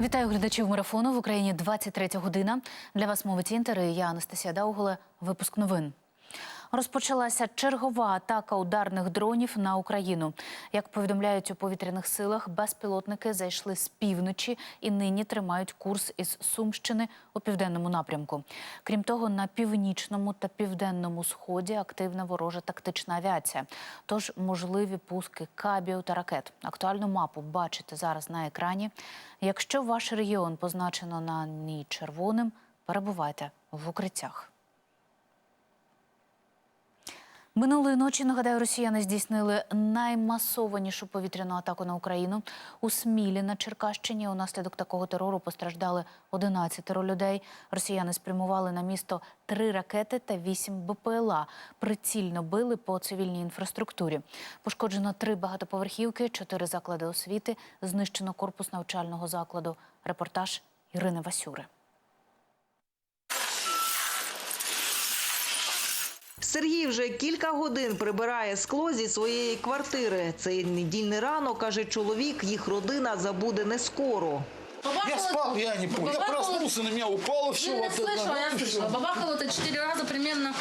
Вітаю глядачів марафону в Україні 23 година. Для вас мовить інтери. я Анастасія Дауголе. Випуск новин. Розпочалася чергова атака ударних дронів на Україну. Як повідомляють у повітряних силах, безпілотники зайшли з півночі і нині тримають курс із Сумщини у південному напрямку. Крім того, на північному та південному сході активна ворожа тактична авіація. Тож можливі пуски кабів та ракет. Актуальну мапу бачите зараз на екрані. Якщо ваш регіон позначено на ній червоним, перебувайте в укриттях. Минулої ночі, нагадаю, росіяни здійснили наймасованішу повітряну атаку на Україну. У Смілі на Черкащині унаслідок такого терору постраждали 11 людей. Росіяни спрямували на місто три ракети та вісім БПЛА. Прицільно били по цивільній інфраструктурі. Пошкоджено три багатоповерхівки, чотири заклади освіти, знищено корпус навчального закладу. Репортаж Ірини Васюри. Сергій вже кілька годин прибирає скло зі своєї квартири. Цей недільний ранок, каже чоловік, їх родина забуде не скоро. Я спал, я не помню. Я Бабахало- проснулся, на меня упало все. Ну, я вот это, слышала, я вот и слышала. всё. Бабахало это четыре раза примерно,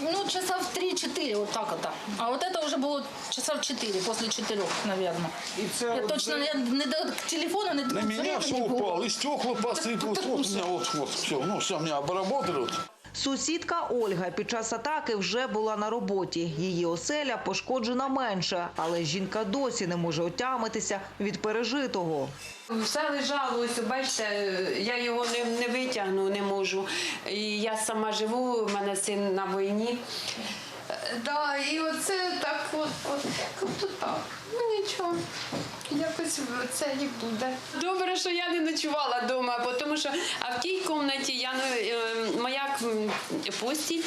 ну, часа в 3-4, вот так вот. А вот это уже было часа в 4, после 4, наверное. И це Я от точно за- не, не до телефона, не до На меня телефона все не было. упало, и стекла посыпалось. Вот у меня вот, вот, все. Ну, все, меня обработали. Вот. Сусідка Ольга під час атаки вже була на роботі. Її оселя пошкоджена менше, але жінка досі не може отямитися від пережитого. Все лежало, ось бачите, я його не, не витягну, не можу. І я сама живу, у мене син на війні. Да, і оце так от, от тобто так. Ну нічого. Якось це і буде. Добре, що я не ночувала вдома, тому що а в тій кімнаті я е, моя постіль,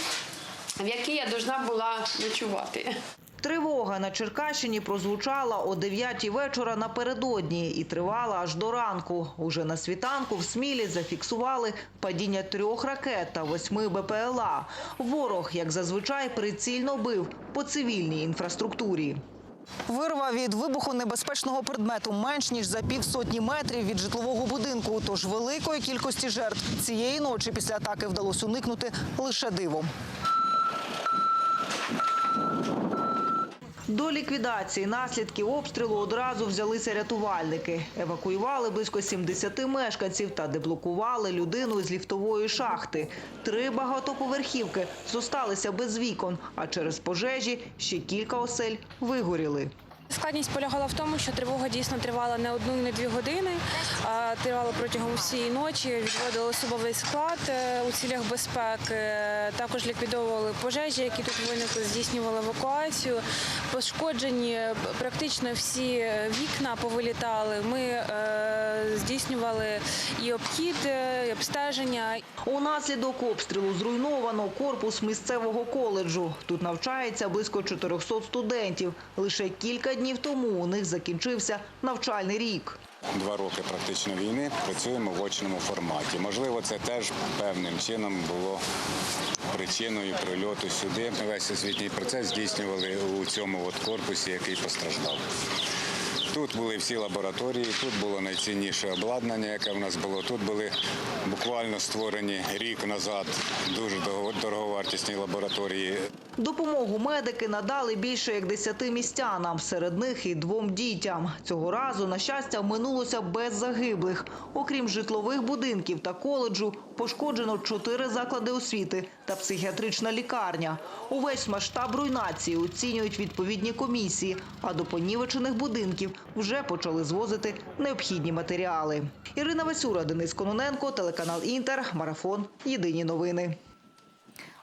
в якій я повинна була ночувати. Тривога на Черкащині прозвучала о 9 вечора напередодні і тривала аж до ранку. Уже на світанку в Смілі зафіксували падіння трьох ракет та восьми БПЛА. Ворог, як зазвичай, прицільно бив по цивільній інфраструктурі. Вирва від вибуху небезпечного предмету менш ніж за півсотні метрів від житлового будинку. Тож великої кількості жертв цієї ночі після атаки вдалося уникнути лише дивом. До ліквідації наслідків обстрілу одразу взялися рятувальники. Евакуювали близько 70 мешканців та деблокували людину з ліфтової шахти. Три багатоповерхівки зосталися без вікон, а через пожежі ще кілька осель вигоріли. Складність полягала в тому, що тривога дійсно тривала не одну і не дві години, а тривала протягом всієї ночі. Відводили особовий склад е, у цілях безпеки. Також ліквідовували пожежі, які тут виникли, здійснювали евакуацію. Пошкоджені практично всі вікна повилітали. Ми е, здійснювали і обхід, е, і обстеження. Унаслідок обстрілу зруйновано корпус місцевого коледжу. Тут навчається близько 400 студентів. Лише кілька днів тому у них закінчився навчальний рік. Два роки практично війни працюємо в очному форматі. Можливо, це теж певним чином було причиною прильоту сюди. Весь освітній процес здійснювали у цьому от корпусі, який постраждав. Тут були всі лабораторії, тут було найцінніше обладнання, яке в нас було. Тут були буквально створені рік назад дуже дороговартісні лабораторії Допомогу медики надали більше як десяти містянам, серед них і двом дітям. Цього разу, на щастя, минулося без загиблих. Окрім житлових будинків та коледжу, пошкоджено чотири заклади освіти та психіатрична лікарня. Увесь масштаб руйнації оцінюють відповідні комісії, а до понівечених будинків вже почали звозити необхідні матеріали. Ірина Васюра, Денис Кононенко, телеканал Інтер, Марафон. Єдині новини.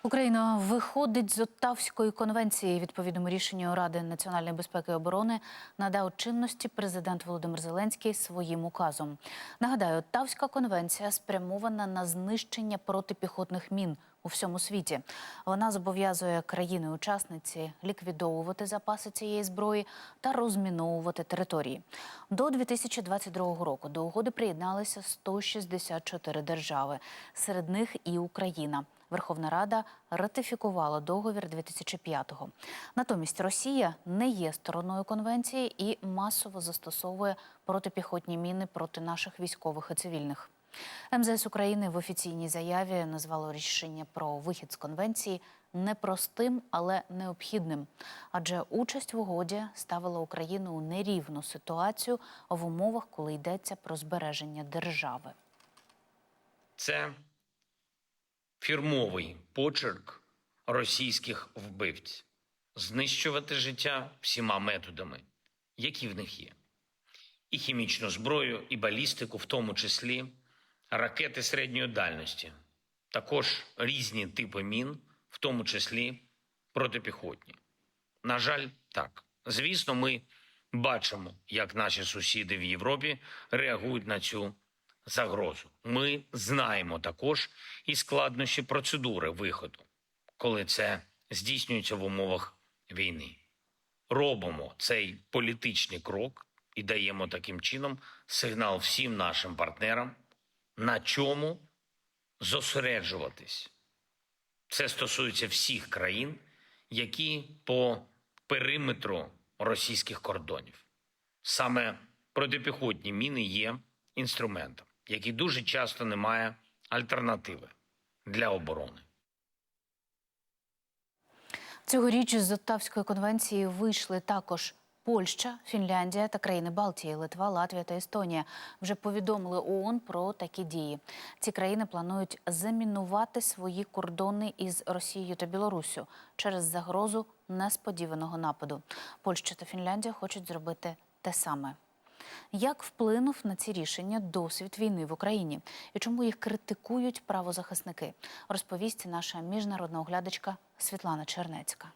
Україна виходить з Оттавської конвенції. Відповідному рішенню Ради національної безпеки і оборони надав чинності президент Володимир Зеленський своїм указом. Нагадаю, Оттавська конвенція спрямована на знищення протипіхотних мін у всьому світі. Вона зобов'язує країни-учасниці ліквідовувати запаси цієї зброї та розміновувати території. До 2022 року до угоди приєдналися 164 держави, серед них і Україна. Верховна Рада ратифікувала договір 2005-го. Натомість Росія не є стороною конвенції і масово застосовує протипіхотні міни проти наших військових і цивільних. МЗС України в офіційній заяві назвало рішення про вихід з конвенції непростим, але необхідним. Адже участь в угоді ставила Україну у нерівну ситуацію в умовах, коли йдеться про збереження держави. Це фірмовий почерк російських вбивць знищувати життя всіма методами, які в них є. І хімічну зброю, і балістику, в тому числі ракети середньої дальності, також різні типи мін, в тому числі протипіхотні. На жаль, так. Звісно, ми бачимо, як наші сусіди в Європі реагують на цю загрозу. Ми знаємо також і складнощі процедури виходу, коли це здійснюється в умовах війни. Робимо цей політичний крок і даємо таким чином сигнал всім нашим партнерам, на чому зосереджуватись. Це стосується всіх країн, які по периметру російських кордонів. Саме протипіхотні міни є інструментом, який дуже часто не має альтернативи для оборони. Цьогоріч з Оттавської конвенції вийшли також Польща, Фінляндія та країни Балтії, Литва, Латвія та Естонія. Вже повідомили ООН про такі дії. Ці країни планують замінувати свої кордони із Росією та Білоруссю через загрозу несподіваного нападу. Польща та Фінляндія хочуть зробити те саме. Як вплинув на ці рішення досвід війни в Україні і чому їх критикують правозахисники? Розповість наша міжнародна оглядачка Світлана Чернецька.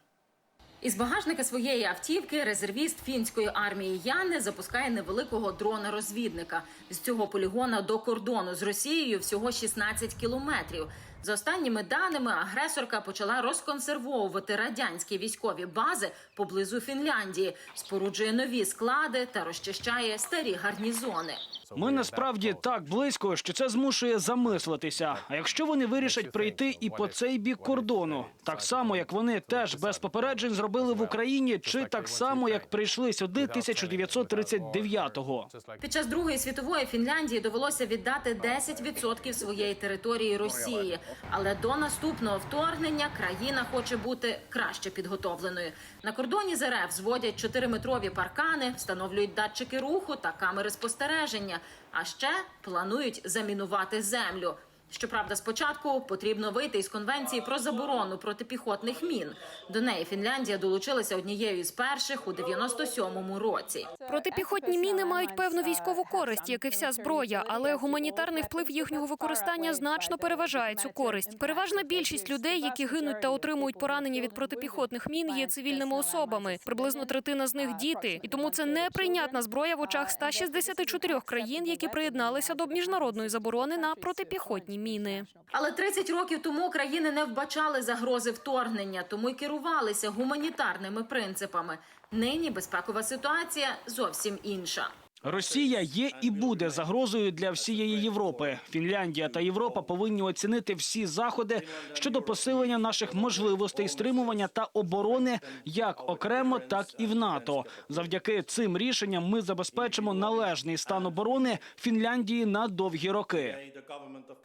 Із багажника своєї автівки резервіст фінської армії Яни запускає невеликого дрона-розвідника. З цього полігона до кордону з Росією всього 16 кілометрів. За останніми даними, агресорка почала розконсервовувати радянські військові бази поблизу Фінляндії, споруджує нові склади та розчищає старі гарнізони. Ми насправді так близько, що це змушує замислитися. А якщо вони вирішать прийти і по цей бік кордону, так само як вони теж без попереджень зробили в Україні, чи так само як прийшли сюди 1939-го. Під час Другої світової Фінляндії довелося віддати 10% своєї території Росії. Але до наступного вторгнення країна хоче бути краще підготовленою. На кордоні з РФ зводять 4-метрові паркани, встановлюють датчики руху та камери спостереження. А ще планують замінувати землю. Щоправда, спочатку потрібно вийти із конвенції про заборону протипіхотних мін. До неї Фінляндія долучилася однією із перших у 97-му році. Протипіхотні міни мають певну військову користь, як і вся зброя, але гуманітарний вплив їхнього використання значно переважає цю користь. Переважна більшість людей, які гинуть та отримують поранення від протипіхотних мін, є цивільними особами. Приблизно третина з них діти, і тому це неприйнятна зброя в очах 164 країн, які приєдналися до міжнародної заборони на протипіхотні міни. Але 30 років тому країни не вбачали загрози вторгнення, тому й керувалися гуманітарними принципами. Нині безпекова ситуація зовсім інша. Росія є і буде загрозою для всієї Європи. Фінляндія та Європа повинні оцінити всі заходи щодо посилення наших можливостей стримування та оборони як окремо, так і в НАТО. Завдяки цим рішенням ми забезпечимо належний стан оборони Фінляндії на довгі роки.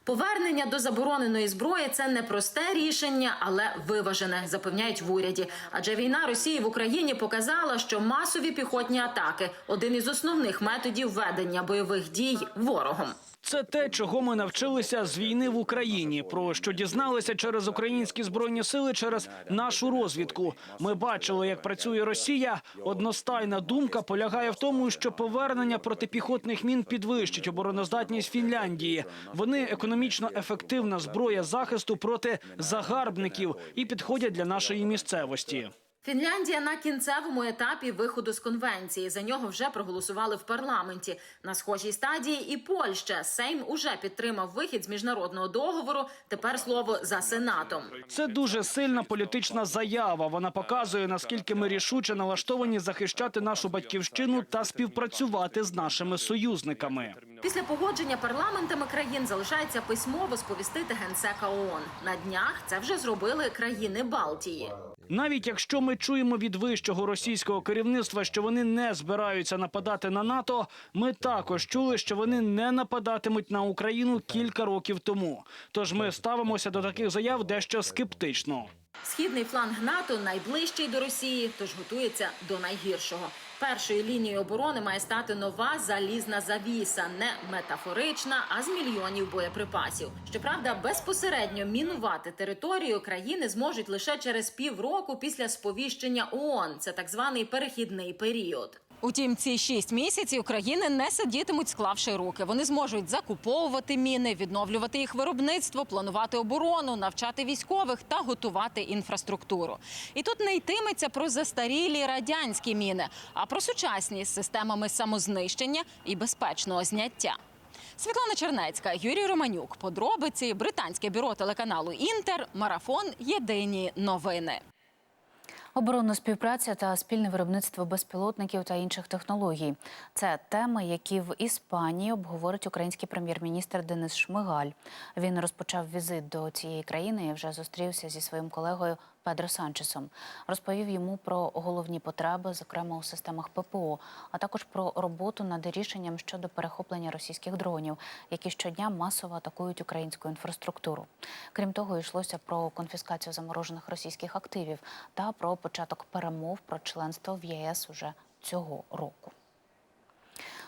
Повернення до забороненої зброї це не просте рішення, але виважене, запевняють в уряді. Адже війна Росії в Україні показала, що масові піхотні атаки один із основних методів ведення бойових дій ворогом. Це те, чого ми навчилися з війни в Україні. Про що дізналися через українські збройні сили, через нашу розвідку. Ми бачили, як працює Росія. Одностайна думка полягає в тому, що повернення протипіхотних мін підвищить обороноздатність Фінляндії. Вони економічно ефективна зброя захисту проти загарбників і підходять для нашої місцевості. Фінляндія на кінцевому етапі виходу з конвенції. За нього вже проголосували в парламенті. На схожій стадії і Польща. Сейм уже підтримав вихід з міжнародного договору. Тепер слово за сенатом. Це дуже сильна політична заява. Вона показує наскільки ми рішуче налаштовані захищати нашу батьківщину та співпрацювати з нашими союзниками. Після погодження парламентами країн залишається письмово сповістити генсека ООН. На днях це вже зробили країни Балтії. Навіть якщо ми чуємо від вищого російського керівництва, що вони не збираються нападати на НАТО, ми також чули, що вони не нападатимуть на Україну кілька років тому. Тож ми ставимося до таких заяв дещо скептично. Східний фланг НАТО найближчий до Росії, тож готується до найгіршого. Першою лінією оборони має стати нова залізна завіса, не метафорична, а з мільйонів боєприпасів. Щоправда, безпосередньо мінувати територію країни зможуть лише через півроку після сповіщення ООН. Це так званий перехідний період. Утім, ці шість місяців країни не сидітимуть, склавши руки. Вони зможуть закуповувати міни, відновлювати їх виробництво, планувати оборону, навчати військових та готувати інфраструктуру. І тут не йтиметься про застарілі радянські міни, а про сучасні з системами самознищення і безпечного зняття. Світлана Чернецька, Юрій Романюк. Подробиці британське бюро телеканалу Інтер. Марафон. Єдині новини. Оборонна співпраця та спільне виробництво безпілотників та інших технологій це теми, які в Іспанії обговорить український прем'єр-міністр Денис Шмигаль. Він розпочав візит до цієї країни і вже зустрівся зі своїм колегою Педро Санчесом. Розповів йому про головні потреби, зокрема у системах ППО, а також про роботу над рішенням щодо перехоплення російських дронів, які щодня масово атакують українську інфраструктуру. Крім того, йшлося про конфіскацію заморожених російських активів та про початок перемов про членство в ЄС уже цього року.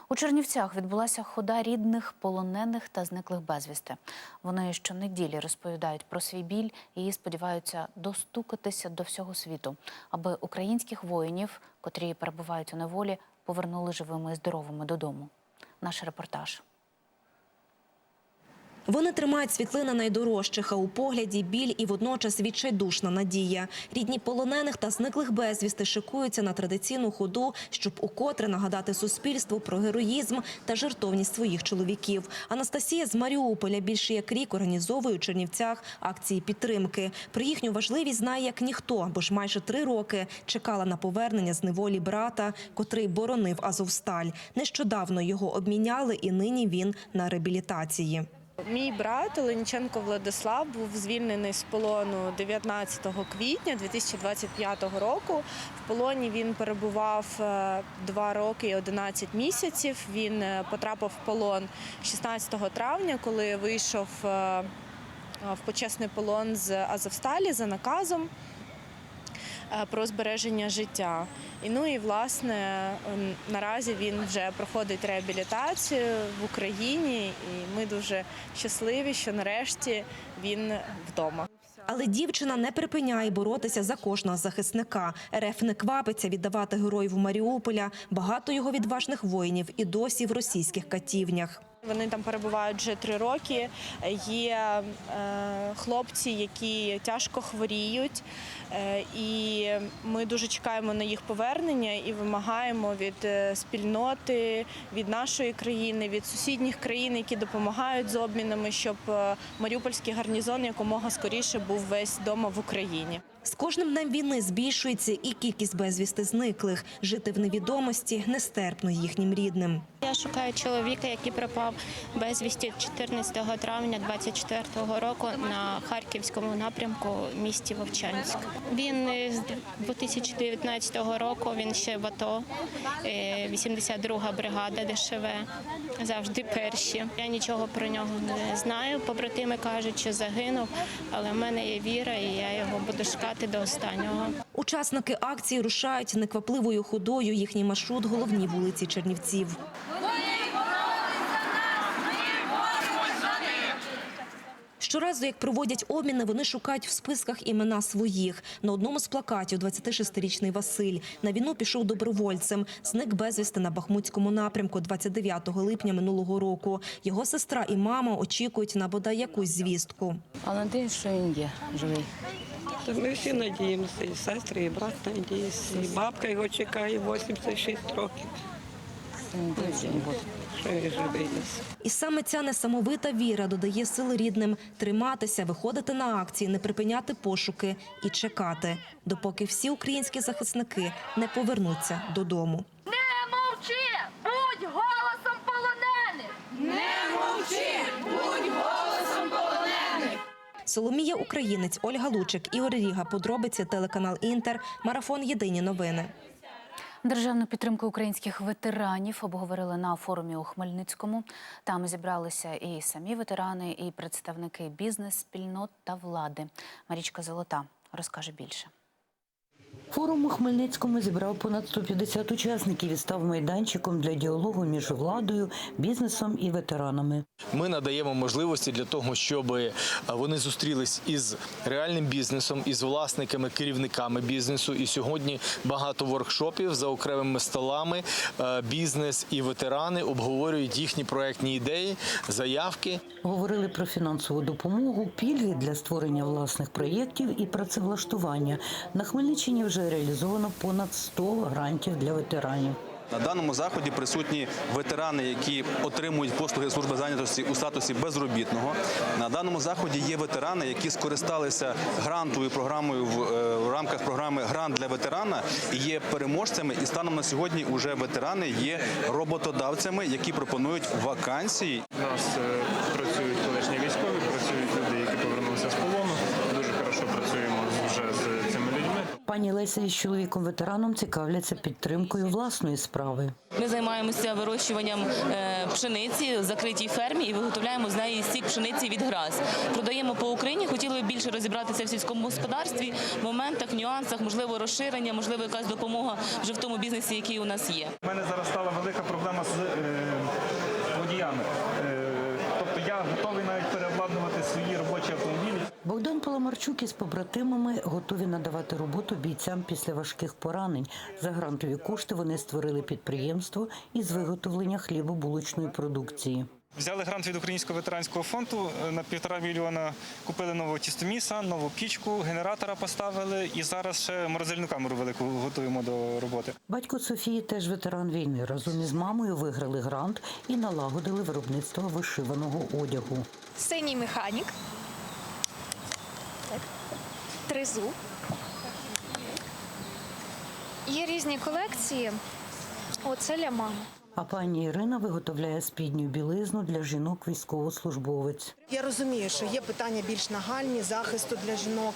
У Чернівцях відбулася хода рідних, полонених та зниклих безвісти. Вони щонеділі розповідають про свій біль і сподіваються достукатися до всього світу, аби українських воїнів, котрі перебувають у неволі, повернули живими і здоровими додому. Наш репортаж. Вони тримають світлини найдорожчих, а у погляді біль і водночас відчайдушна надія. Рідні полонених та зниклих безвісти шикуються на традиційну ходу, щоб укотре нагадати суспільству про героїзм та жертовність своїх чоловіків. Анастасія з Маріуполя більше як рік організовує у Чернівцях акції підтримки. Про їхню важливість знає як ніхто, бо ж майже три роки чекала на повернення з неволі брата, котрий боронив Азовсталь. Нещодавно його обміняли, і нині він на реабілітації. Мій брат Оленіченко Владислав був звільнений з полону 19 квітня 2025 року. В полоні він перебував е, 2 роки і 11 місяців. Він е, потрапив в полон 16 травня, коли вийшов е, в почесний полон з Азовсталі за наказом е, про збереження життя. І ну і власне ем, наразі він вже проходить реабілітацію в Україні, і ми дуже щасливі, що нарешті він вдома. Але дівчина не припиняє боротися за кожного захисника. РФ не квапиться віддавати героїв Маріуполя. Багато його відважних воїнів і досі в російських катівнях. Вони там перебувають вже три роки. Є е, хлопці, які тяжко хворіють, е, і ми дуже чекаємо на їх повернення і вимагаємо від е, спільноти, від нашої країни, від сусідніх країн, які допомагають з обмінами, щоб маріупольський гарнізон якомога скоріше був весь вдома в Україні. З кожним днем війни збільшується і кількість безвісти зниклих. Жити в невідомості нестерпно їхнім рідним. Я шукаю чоловіка, який пропав безвісті 14 травня 24 року на харківському напрямку місті Вовчанськ. Він е, з 2019 року він ще в АТО, е, 82-га бригада ДШВ, завжди перші. Я нічого про нього не знаю. Побратими кажуть, що загинув, але в мене є віра, і я його буду шукати до останнього. Учасники акції рушають неквапливою ходою. Їхній маршрут – головні вулиці Чернівців. Щоразу, як проводять обміни, вони шукають в списках імена своїх. На одному з плакатів 26-річний Василь на війну пішов добровольцем. Зник безвісти на Бахмутському напрямку 29 липня минулого року. Його сестра і мама очікують на бодай якусь звістку. А надіюсь, що він є живий. Ми всі надіємося, і сестри, і брат надіється, і бабка його чекає 86 років. Десь. І саме ця несамовита віра додає сили рідним триматися, виходити на акції, не припиняти пошуки і чекати, допоки всі українські захисники не повернуться додому. Не мовчи! Будь голосом полонених! Не мовчи! Будь голосом полонених! Соломія Українець, Ольга Лучик, Ігор Ріга. Подробиці телеканал Інтер. Марафон Єдині новини. Державну підтримку українських ветеранів обговорили на форумі у Хмельницькому. Там зібралися і самі ветерани, і представники бізнес-спільнот та влади. Марічка Золота розкаже більше. Форум у Хмельницькому зібрав понад 150 учасників і став майданчиком для діалогу між владою, бізнесом і ветеранами. Ми надаємо можливості для того, щоб е, вони зустрілись із реальним бізнесом, із власниками, керівниками бізнесу. І сьогодні багато воркшопів за окремими столами. Е, Бізнес і ветерани обговорюють їхні проектні ідеї, заявки. Говорили про фінансову допомогу, пільги для створення власних проєктів і працевлаштування. На Хмельниччині вже реалізовано понад 100 грантів для ветеранів. На даному заході присутні ветерани, які отримують послуги служби зайнятості у статусі безробітного. На даному заході є ветерани, які скористалися грантовою програмою в, е, в рамках програми Грант для ветерана і є переможцями. І станом на сьогодні уже ветерани є роботодавцями, які пропонують вакансії. У нас е, працюють колишні військові, працюють люди, які повернулися з полону. Дуже хорошо працюємо з- вже з цими людьми. Пані Леся із чоловіком ветераном цікавляться підтримкою власної справи. Ми займаємося вирощуванням е, пшениці в закритій фермі і виготовляємо з неї сік пшениці від грас. Продаємо по Україні. Хотіли б більше розібратися в сільському господарстві, моментах, нюансах, можливо, розширення, можливо, якась допомога вже в тому бізнесі, який у нас є. У мене зараз стала велика проблема з Богдан Паламарчук із побратимами готові надавати роботу бійцям після важких поранень. За грантові кошти вони створили підприємство із виготовлення хлібобулочної продукції. Взяли грант від Українського ветеранського фонду е, на півтора мільйона, купили нового тістоміса, нову пічку, генератора поставили і зараз ще морозильну камеру велику готуємо до роботи. Батько Софії теж ветеран війни. Разом із мамою виграли грант і налагодили виробництво вишиваного одягу. Синій механік. Тризуб. Є різні колекції. Оце для мами. А пані Ірина виготовляє спідню білизну для жінок військовослужбовець. Я розумію, що є питання більш нагальні захисту для жінок,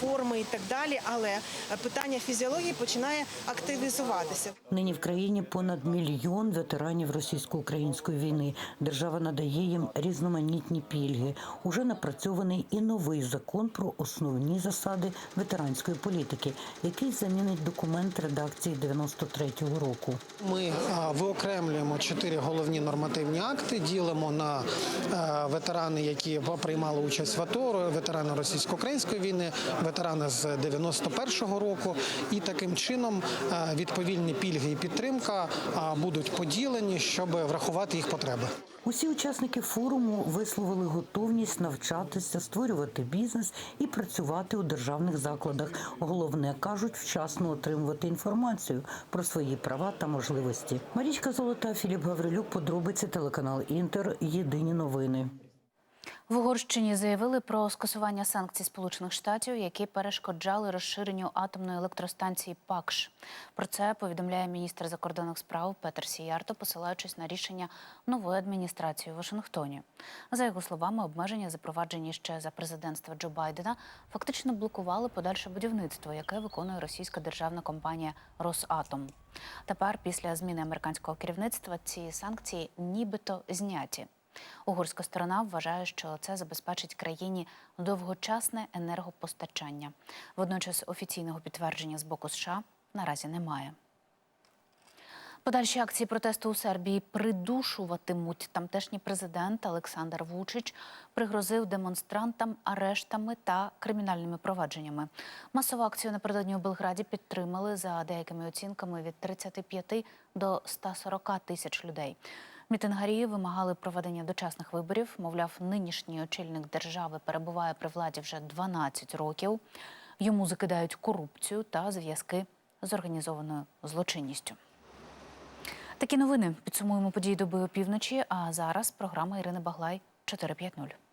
форми і так далі, але е, питання фізіології починає активізуватися. Нині в країні понад мільйон ветеранів російсько-української війни. Держава надає їм різноманітні пільги. Уже напрацьований і новий закон про основні засади ветеранської політики, який замінить документ редакції 93-го року. Ми виокремлюємо чотири головні нормативні акти, ділимо на е, ветерани, які приймали участь в АТО, ветерани російсько-української війни, ветерани з 91-го року. І таким чином е, відповільні пільги і підтримка будуть поділені, щоб врахувати їх потреби. Усі учасники форуму висловили готовність навчатися, створювати бізнес і працювати у державних закладах. Головне кажуть, вчасно отримувати інформацію про свої права та можливості. Марічка Золота, Філіп Гаврилюк, подробиці телеканал Інтер. Єдині новини. В Угорщині заявили про скасування санкцій Сполучених Штатів, які перешкоджали розширенню атомної електростанції ПАКШ. Про це повідомляє міністр закордонних справ Петер Сіярто, посилаючись на рішення нової адміністрації у Вашингтоні. За його словами, обмеження, запроваджені ще за президентства Джо Байдена, фактично блокували подальше будівництво, яке виконує російська державна компанія Росатом. Тепер, після зміни американського керівництва, ці санкції нібито зняті. Угорська сторона вважає, що це забезпечить країні довгочасне енергопостачання. Водночас офіційного підтвердження з боку США наразі немає. Подальші акції протесту у Сербії придушуватимуть. Тамтешній президент Олександр Вучич пригрозив демонстрантам арештами та кримінальними провадженнями. Масову акцію напередодні у Белграді підтримали за деякими оцінками від 35 до 140 тисяч людей. Мітингарі вимагали проведення дочасних виборів. Мовляв, нинішній очільник держави перебуває при владі вже 12 років. Йому закидають корупцію та зв'язки з організованою злочинністю. Такі новини підсумуємо події доби опівночі. А зараз програма Ірини Баглай 450.